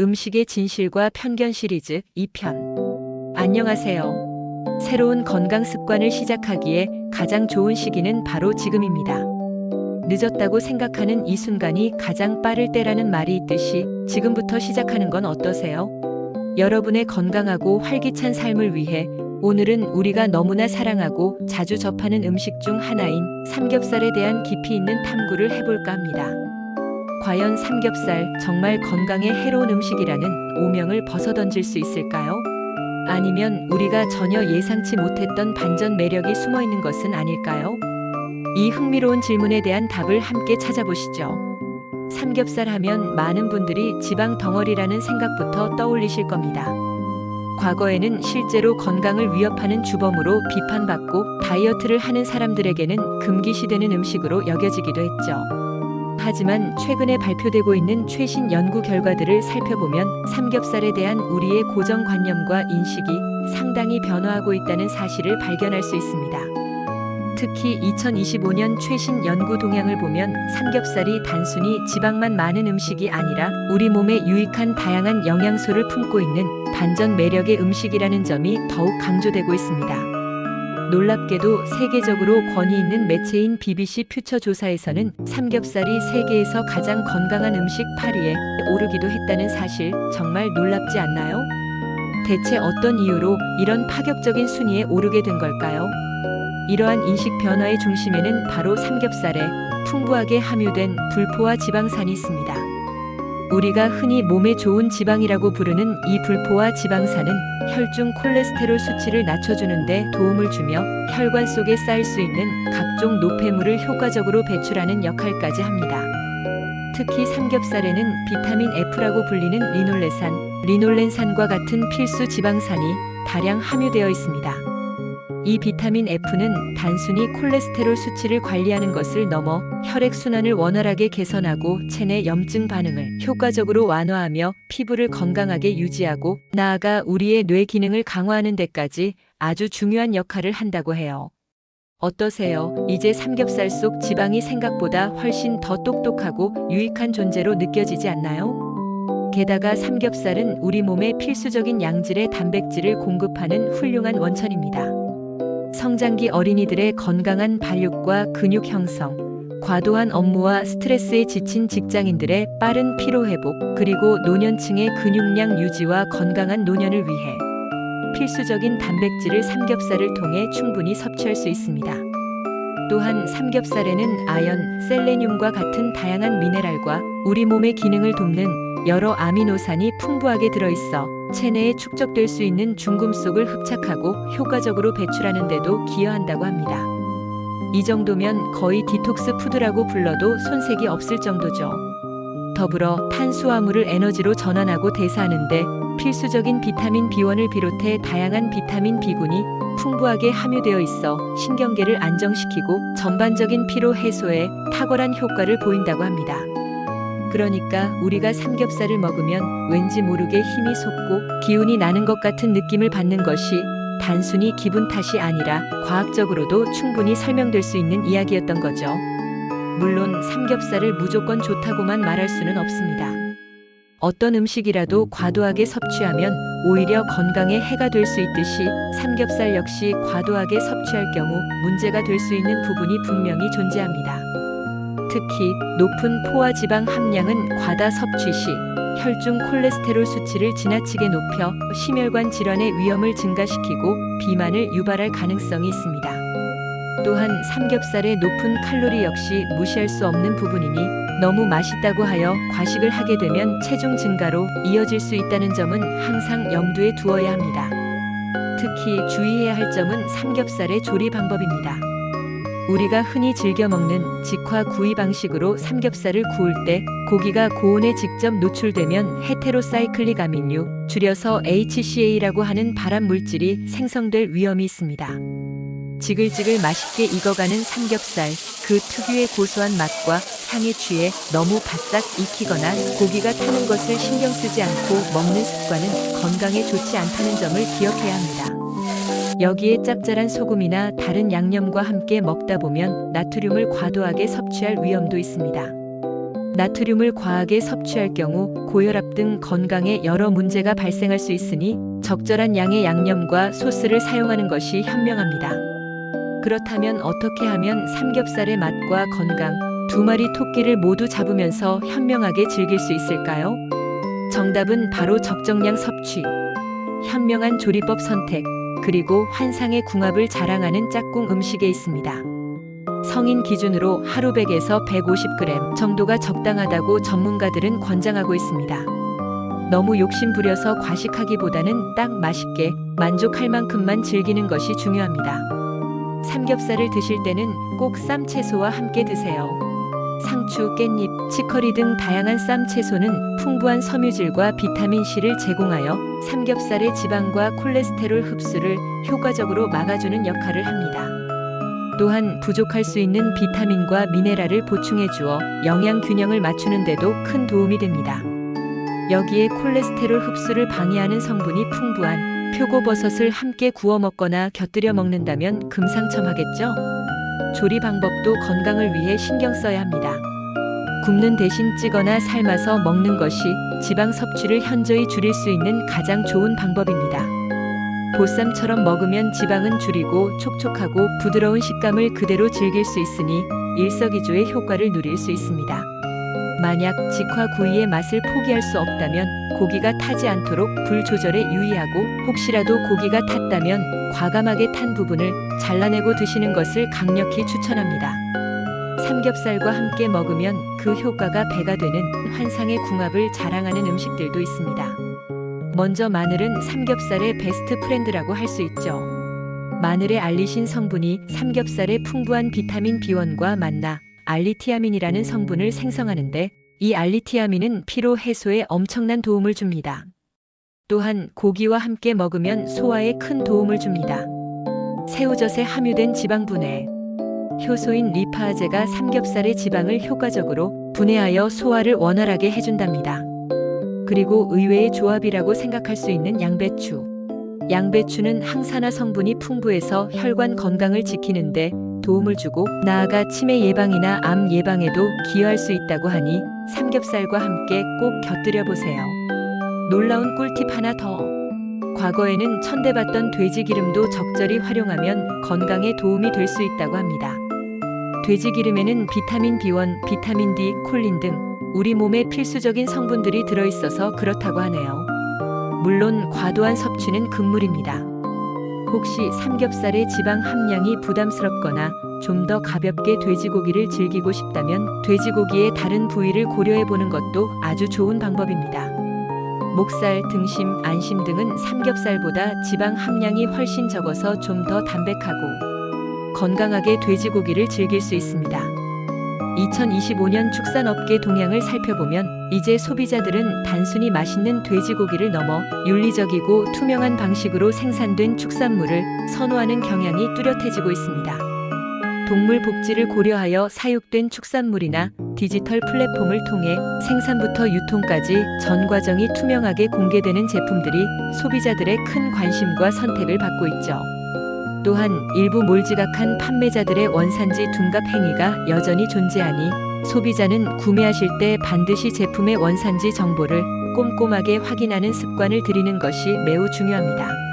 음식의 진실과 편견 시리즈 2편. 안녕하세요. 새로운 건강 습관을 시작하기에 가장 좋은 시기는 바로 지금입니다. 늦었다고 생각하는 이 순간이 가장 빠를 때라는 말이 있듯이 지금부터 시작하는 건 어떠세요? 여러분의 건강하고 활기찬 삶을 위해 오늘은 우리가 너무나 사랑하고 자주 접하는 음식 중 하나인 삼겹살에 대한 깊이 있는 탐구를 해볼까 합니다. 과연 삼겹살 정말 건강에 해로운 음식이라는 오명을 벗어던질 수 있을까요? 아니면 우리가 전혀 예상치 못했던 반전 매력이 숨어 있는 것은 아닐까요? 이 흥미로운 질문에 대한 답을 함께 찾아보시죠. 삼겹살 하면 많은 분들이 지방 덩어리라는 생각부터 떠올리실 겁니다. 과거에는 실제로 건강을 위협하는 주범으로 비판받고 다이어트를 하는 사람들에게는 금기시되는 음식으로 여겨지기도 했죠. 하지만 최근에 발표되고 있는 최신 연구 결과들을 살펴보면 삼겹살에 대한 우리의 고정관념과 인식이 상당히 변화하고 있다는 사실을 발견할 수 있습니다. 특히 2025년 최신 연구 동향을 보면 삼겹살이 단순히 지방만 많은 음식이 아니라 우리 몸에 유익한 다양한 영양소를 품고 있는 반전 매력의 음식이라는 점이 더욱 강조되고 있습니다. 놀랍게도 세계적으로 권위 있는 매체인 BBC 퓨처 조사에서는 삼겹살이 세계에서 가장 건강한 음식 8위에 오르기도 했다는 사실 정말 놀랍지 않나요? 대체 어떤 이유로 이런 파격적인 순위에 오르게 된 걸까요? 이러한 인식 변화의 중심에는 바로 삼겹살에 풍부하게 함유된 불포화 지방산이 있습니다. 우리가 흔히 몸에 좋은 지방이라고 부르는 이 불포화 지방산은 혈중 콜레스테롤 수치를 낮춰주는데 도움을 주며 혈관 속에 쌓일 수 있는 각종 노폐물을 효과적으로 배출하는 역할까지 합니다. 특히 삼겹살에는 비타민 F라고 불리는 리놀레산, 리놀렌산과 같은 필수 지방산이 다량 함유되어 있습니다. 이 비타민 F는 단순히 콜레스테롤 수치를 관리하는 것을 넘어 혈액 순환을 원활하게 개선하고 체내 염증 반응을 효과적으로 완화하며 피부를 건강하게 유지하고 나아가 우리의 뇌 기능을 강화하는 데까지 아주 중요한 역할을 한다고 해요. 어떠세요? 이제 삼겹살 속 지방이 생각보다 훨씬 더 똑똑하고 유익한 존재로 느껴지지 않나요? 게다가 삼겹살은 우리 몸에 필수적인 양질의 단백질을 공급하는 훌륭한 원천입니다. 성장기 어린이들의 건강한 발육과 근육 형성, 과도한 업무와 스트레스에 지친 직장인들의 빠른 피로 회복, 그리고 노년층의 근육량 유지와 건강한 노년을 위해 필수적인 단백질을 삼겹살을 통해 충분히 섭취할 수 있습니다. 또한 삼겹살에는 아연, 셀레늄과 같은 다양한 미네랄과 우리 몸의 기능을 돕는 여러 아미노산이 풍부하게 들어있어 체내에 축적될 수 있는 중금속을 흡착하고 효과적으로 배출하는 데도 기여한다고 합니다. 이 정도면 거의 디톡스 푸드라고 불러도 손색이 없을 정도죠. 더불어 탄수화물을 에너지로 전환하고 대사하는데 필수적인 비타민 B1을 비롯해 다양한 비타민 B군이 풍부하게 함유되어 있어 신경계를 안정시키고 전반적인 피로 해소에 탁월한 효과를 보인다고 합니다. 그러니까 우리가 삼겹살을 먹으면 왠지 모르게 힘이 솟고 기운이 나는 것 같은 느낌을 받는 것이 단순히 기분 탓이 아니라 과학적으로도 충분히 설명될 수 있는 이야기였던 거죠. 물론 삼겹살을 무조건 좋다고만 말할 수는 없습니다. 어떤 음식이라도 과도하게 섭취하면 오히려 건강에 해가 될 수 있듯이 삼겹살 역시 과도하게 섭취할 경우 문제가 될 수 있는 부분이 분명히 존재합니다. 특히 높은 포화 지방 함량은 과다 섭취 시 혈중 콜레스테롤 수치를 지나치게 높여 심혈관 질환의 위험을 증가시키고 비만을 유발할 가능성이 있습니다. 또한 삼겹살의 높은 칼로리 역시 무시할 수 없는 부분이니 너무 맛있다고 하여 과식을 하게 되면 체중 증가로 이어질 수 있다는 점은 항상 염두에 두어야 합니다. 특히 주의해야 할 점은 삼겹살의 조리 방법입니다. 우리가 흔히 즐겨 먹는 직화 구이 방식으로 삼겹살을 구울 때 고기가 고온에 직접 노출되면 헤테로사이클릭 아민류, 줄여서 HCA라고 하는 발암 물질이 생성될 위험이 있습니다. 지글지글 맛있게 익어가는 삼겹살, 그 특유의 고소한 맛과 향에 취해 너무 바싹 익히거나 고기가 타는 것을 신경 쓰지 않고 먹는 습관은 건강에 좋지 않다는 점을 기억해야 합니다. 여기에 짭짤한 소금이나 다른 양념과 함께 먹다 보면 나트륨을 과도하게 섭취할 위험도 있습니다. 나트륨을 과하게 섭취할 경우 고혈압 등 건강에 여러 문제가 발생할 수 있으니 적절한 양의 양념과 소스를 사용하는 것이 현명합니다. 그렇다면 어떻게 하면 삼겹살의 맛과 건강, 두 마리 토끼를 모두 잡으면서 현명하게 즐길 수 있을까요? 정답은 바로 적정량 섭취, 현명한 조리법 선택, 그리고 환상의 궁합을 자랑하는 짝꿍 음식에 있습니다. 성인 기준으로 하루 100에서 150g 정도가 적당하다고 전문가들은 권장하고 있습니다. 너무 욕심 부려서 과식하기보다는 딱 맛있게 만족할 만큼만 즐기는 것이 중요합니다. 삼겹살을 드실 때는 꼭 쌈 채소와 함께 드세요. 상추, 깻잎, 치커리 등 다양한 쌈 채소는 풍부한 섬유질과 비타민 C를 제공하여 삼겹살의 지방과 콜레스테롤 흡수를 효과적으로 막아주는 역할을 합니다. 또한 부족할 수 있는 비타민과 미네랄을 보충해 주어 영양 균형을 맞추는 데도 큰 도움이 됩니다. 여기에 콜레스테롤 흡수를 방해하는 성분이 풍부한 표고버섯을 함께 구워 먹거나 곁들여 먹는다면 금상첨화겠죠? 조리 방법도 건강을 위해 신경 써야 합니다. 굽는 대신 찌거나 삶아서 먹는 것이 지방 섭취를 현저히 줄일 수 있는 가장 좋은 방법입니다. 보쌈처럼 먹으면 지방은 줄이고 촉촉하고 부드러운 식감을 그대로 즐길 수 있으니 일석이조의 효과를 누릴 수 있습니다. 만약 직화 구이의 맛을 포기할 수 없다면 고기가 타지 않도록 불 조절에 유의하고 혹시라도 고기가 탔다면 과감하게 탄 부분을 잘라내고 드시는 것을 강력히 추천합니다. 삼겹살과 함께 먹으면 그 효과가 배가 되는 환상의 궁합을 자랑하는 음식들도 있습니다. 먼저 마늘은 삼겹살의 베스트 프렌드라고 할 수 있죠. 마늘의 알리신 성분이 삼겹살의 풍부한 비타민 B1과 만나 알리티아민이라는 성분을 생성하는데 이 알리티아민은 피로 해소에 엄청난 도움을 줍니다. 또한 고기와 함께 먹으면 소화에 큰 도움을 줍니다. 새우젓에 함유된 지방 분해 효소인 리파아제가 삼겹살의 지방을 효과적으로 분해하여 소화를 원활하게 해준답니다. 그리고 의외의 조합이라고 생각할 수 있는 양배추. 양배추는 항산화 성분이 풍부해서 혈관 건강을 지키는데 도움을 주고 나아가 치매 예방이나 암 예방에도 기여할 수 있다고 하니 삼겹살과 함께 꼭 곁들여 보세요. 놀라운 꿀팁 하나 더. 과거에는 천대받던 돼지 기름도 적절히 활용하면 건강에 도움이 될 수 있다고 합니다. 돼지 기름에는 비타민 B1, 비타민 D, 콜린 등 우리 몸에 필수적인 성분들이 들어있어서 그렇다고 하네요. 물론 과도한 섭취는 금물입니다. 혹시 삼겹살의 지방 함량이 부담스럽거나 좀 더 가볍게 돼지고기를 즐기고 싶다면 돼지고기의 다른 부위를 고려해 보는 것도 아주 좋은 방법입니다. 목살, 등심, 안심 등은 삼겹살보다 지방 함량이 훨씬 적어서 좀 더 담백하고 건강하게 돼지고기를 즐길 수 있습니다. 2025년 축산업계 동향을 살펴보면 이제 소비자들은 단순히 맛있는 돼지고기를 넘어 윤리적이고 투명한 방식으로 생산된 축산물을 선호하는 경향이 뚜렷해지고 있습니다. 동물 복지를 고려하여 사육된 축산물이나 디지털 플랫폼을 통해 생산부터 유통까지 전 과정이 투명하게 공개되는 제품들이 소비자들의 큰 관심과 선택을 받고 있죠. 또한 일부 몰지각한 판매자들의 원산지 둔갑 행위가 여전히 존재하니 소비자는 구매하실 때 반드시 제품의 원산지 정보를 꼼꼼하게 확인하는 습관을 들이는 것이 매우 중요합니다.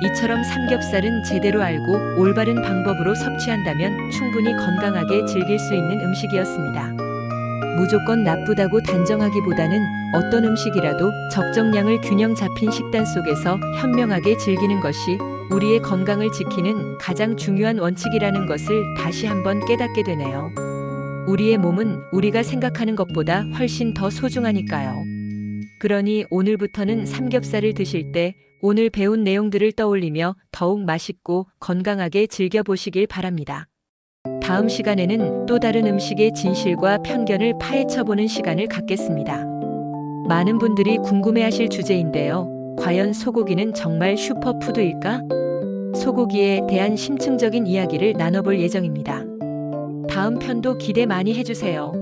이처럼 삼겹살은 제대로 알고 올바른 방법으로 섭취한다면 충분히 건강하게 즐길 수 있는 음식이었습니다. 무조건 나쁘다고 단정하기보다는 어떤 음식이라도 적정량을 균형 잡힌 식단 속에서 현명하게 즐기는 것이 우리의 건강을 지키는 가장 중요한 원칙이라는 것을 다시 한번 깨닫게 되네요. 우리의 몸은 우리가 생각하는 것보다 훨씬 더 소중하니까요. 그러니 오늘부터는 삼겹살을 드실 때 오늘 배운 내용들을 떠올리며 더욱 맛있고 건강하게 즐겨보시길 바랍니다. 다음 시간에는 또 다른 음식의 진실과 편견을 파헤쳐보는 시간을 갖겠습니다. 많은 분들이 궁금해하실 주제인데요. 과연 소고기는 정말 슈퍼푸드일까? 소고기에 대한 심층적인 이야기를 나눠볼 예정입니다. 다음 편도 기대 많이 해주세요.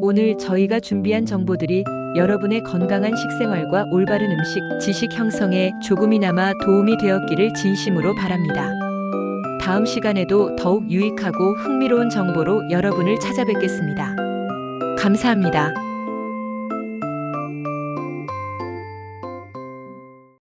오늘 저희가 준비한 정보들이 여러분의 건강한 식생활과 올바른 음식, 지식 형성에 조금이나마 도움이 되었기를 진심으로 바랍니다. 다음 시간에도 더욱 유익하고 흥미로운 정보로 여러분을 찾아뵙겠습니다. 감사합니다.